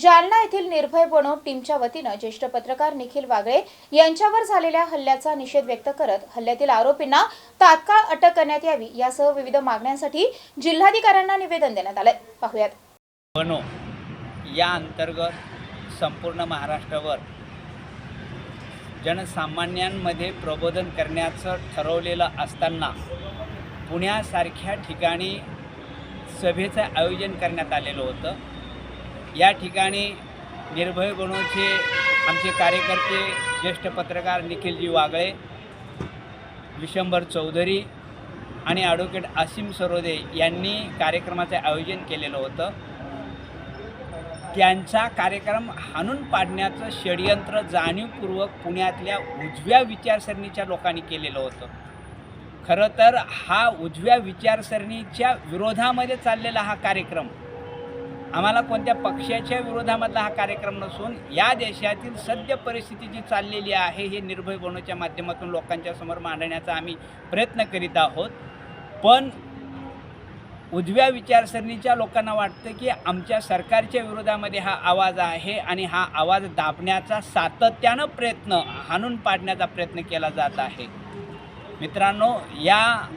जालना येथील निर्भय बनव टीमच्या वतीनं ज्येष्ठ पत्रकार निखिल वागळे यांच्यावर झालेल्या हल्ल्याचा निषेध व्यक्त करत हल्ल्यातील आरोपींना तात्काळ अटक करण्यात यावी यासह विविध मागण्यांसाठी जिल्हाधिकाऱ्यांना निवेदन देण्यात आलंय. पाहूयात. बनो या अंतर्गत संपूर्ण महाराष्ट्रावर जनसामान्यांमध्ये प्रबोधन करण्याचं ठरवलेलं असताना पुण्यासारख्या ठिकाणी सभेचं आयोजन करण्यात आलेलं होतं. या ठिकाणी निर्भय बनोचे आमचे कार्यकर्ते ज्येष्ठ पत्रकार निखिलजी वागळे विशंभर चौधरी आणि ॲडव्होकेट आसिम सरोदे यांनी कार्यक्रमाचं आयोजन केलेलं होतं. त्यांचा कार्यक्रम हाणून पाडण्याचं षडयंत्र जाणीवपूर्वक पुण्यातल्या उजव्या विचारसरणीच्या लोकांनी केलेलं होतं. खरं तर हा उजव्या विचारसरणीच्या विरोधामध्ये चाललेला हा कार्यक्रम आम्हाला कोणत्या पक्षाच्या विरोधामधला हा कार्यक्रम नसून या देशातील सद्य परिस्थिती जी चाललेली आहे हे निर्भय बनवच्या माध्यमातून लोकांच्या समोर मांडण्याचा आम्ही प्रयत्न करीत आहोत. पण उजव्या विचारसरणीच्या लोकांना वाटतं की आमच्या सरकारच्या विरोधामध्ये हा आवाज आहे आणि हा आवाज दाबण्याचा सातत्यानं प्रयत्न हाणून पाडण्याचा प्रयत्न केला जात आहे. मित्रांनो या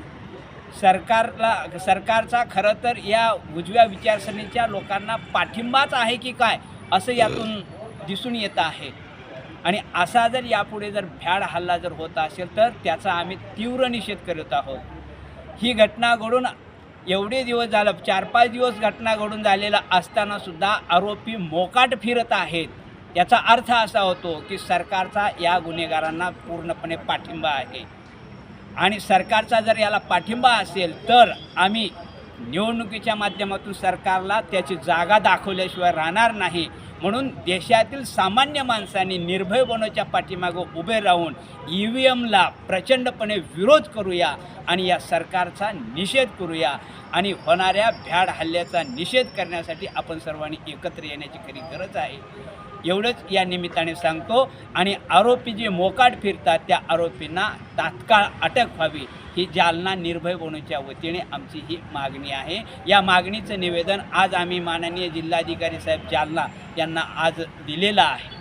सरकारला सरकारचा खरं तर या उजव्या विचारसरणीच्या लोकांना पाठिंबाच आहे की काय असं यातून दिसून येत आहे. आणि असा जर यापुढे जर भ्याड हल्ला जर होत असेल तर त्याचा आम्ही तीव्र निषेध करत आहोत. ही घटना घडून एवढे दिवस झालं चार पाच दिवस घटना घडून झालेला असतानासुद्धा आरोपी मोकाट फिरत आहेत. याचा अर्थ असा होतो की सरकारचा या गुन्हेगारांना पूर्णपणे पाठिंबा आहे. आणि सरकारचा जर याला पाठिंबा असेल तर आम्ही निवडणुकीच्या माध्यमातून सरकारला त्याची जागा दाखवल्याशिवाय राहणार नाही. म्हणून देशातील सामान्य माणसांनी निर्भय बनवच्या पाठीमागं उभे राहून ई व्ही एमला प्रचंडपणे विरोध करूया आणि या सरकारचा निषेध करूया आणि होणाऱ्या भ्याड हल्ल्याचा निषेध करण्यासाठी आपण सर्वांनी एकत्र येण्याची खरी गरज आहे. एवढंच या निमित्ताने सांगतो. आणि आरोपी जे मोकाट फिरतात त्या आरोपींना तात्काळ अटक व्हावी. ही जालना निर्भय बनूच्या वतीने आमची ही मागणी आहे. या मागणीचं निवेदन आज आम्ही माननीय जिल्हाधिकारी साहेब जालना यांना आज दिलेलं आहे.